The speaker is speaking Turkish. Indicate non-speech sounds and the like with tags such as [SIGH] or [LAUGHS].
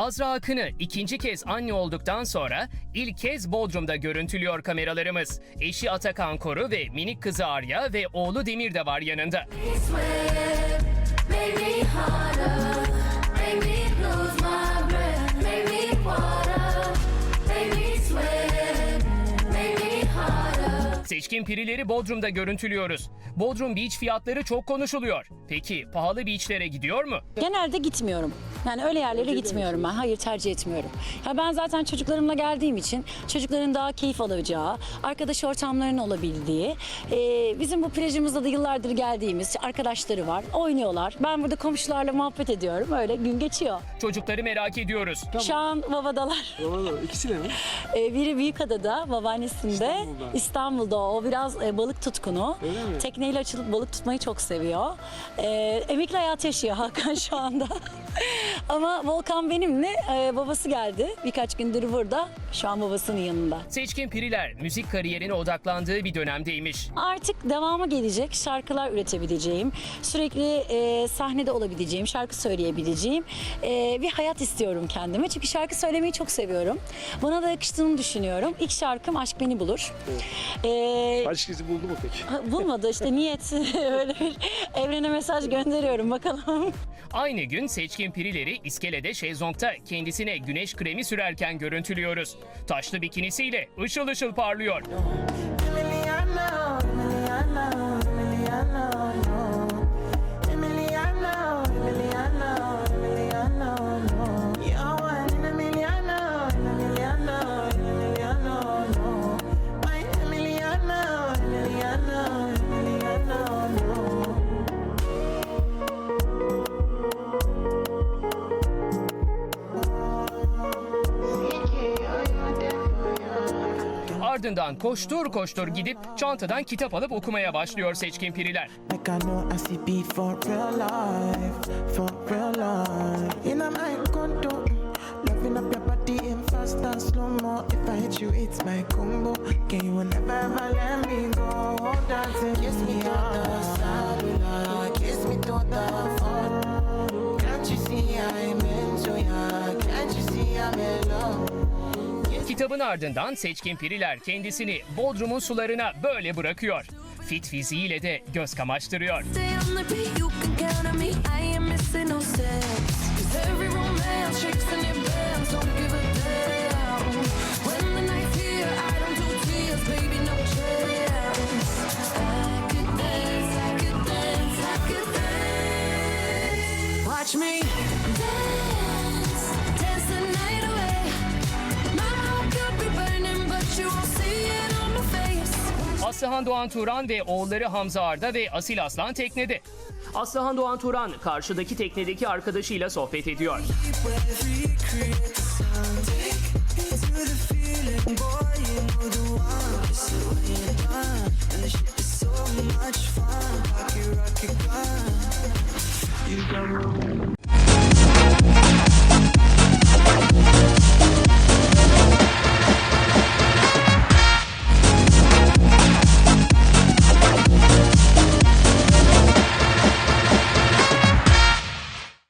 Azra Akın'ı ikinci kez anne olduktan sonra ilk kez Bodrum'da görüntülüyor kameralarımız. Eşi Atakan Koru ve minik kızı Arya ve oğlu Demir de var yanında. Seçkin pirileri Bodrum'da görüntülüyoruz. Bodrum Beach fiyatları çok konuşuluyor. Peki pahalı beachlere gidiyor mu? Genelde gitmiyorum. Yani öyle yerlere gitmiyorum ben. Hayır tercih etmiyorum. Ya ben zaten çocuklarımla geldiğim için çocukların daha keyif alacağı, arkadaş ortamlarının olabildiği, e, bizim bu plajımızda da yıllardır geldiğimiz arkadaşları var. Oynuyorlar. Ben burada komşularla muhabbet ediyorum. Öyle gün geçiyor. Çocukları merak ediyoruz. Şu an Vava'dalar. [LAUGHS] Doğru, ikisiyle mi? [LAUGHS] E, biri Büyükada'da, babaannesinde. İstanbul'da. İstanbul'da o. O biraz e, balık tutkunu. Öyle mi? Tekneyle açılıp balık tutmayı çok seviyor. E, emekli hayat yaşıyor Hakan şu anda. [LAUGHS] [LAUGHS] Ama Volkan benimle e, babası geldi. Birkaç gündür burada. Şu an babasının yanında. Seçkin piriler müzik kariyerine odaklandığı bir dönemdeymiş. Artık devamı gelecek. Şarkılar üretebileceğim. Sürekli e, sahnede olabileceğim. Şarkı söyleyebileceğim. e, bir hayat istiyorum kendime. Çünkü şarkı söylemeyi çok seviyorum. Bana da yakıştığını düşünüyorum. İlk şarkım Aşk Beni Bulur. E, Aşk izi buldu mu peki? Bulmadı işte niyet [LAUGHS] öyle bir evrene mesaj gönderiyorum bakalım. Aynı gün seçkin pirileri iskelede şezlongta kendisine güneş kremi sürerken görüntülüyoruz. Taşlı bikinisiyle ışıl ışıl parlıyor. Ardından koştur koştur gidip çantadan kitap alıp okumaya başlıyor seçkin piriler. Like I know I Kitabın ardından seçkin piriler kendisini Bodrum'un sularına böyle bırakıyor. Fit fiziğiyle de göz kamaştırıyor. Stay on the Aslıhan Doğan Turan ve oğulları Hamza Arda ve Asil Aslan teknede. Aslıhan Doğan Turan karşıdaki teknedeki arkadaşıyla sohbet ediyor. You got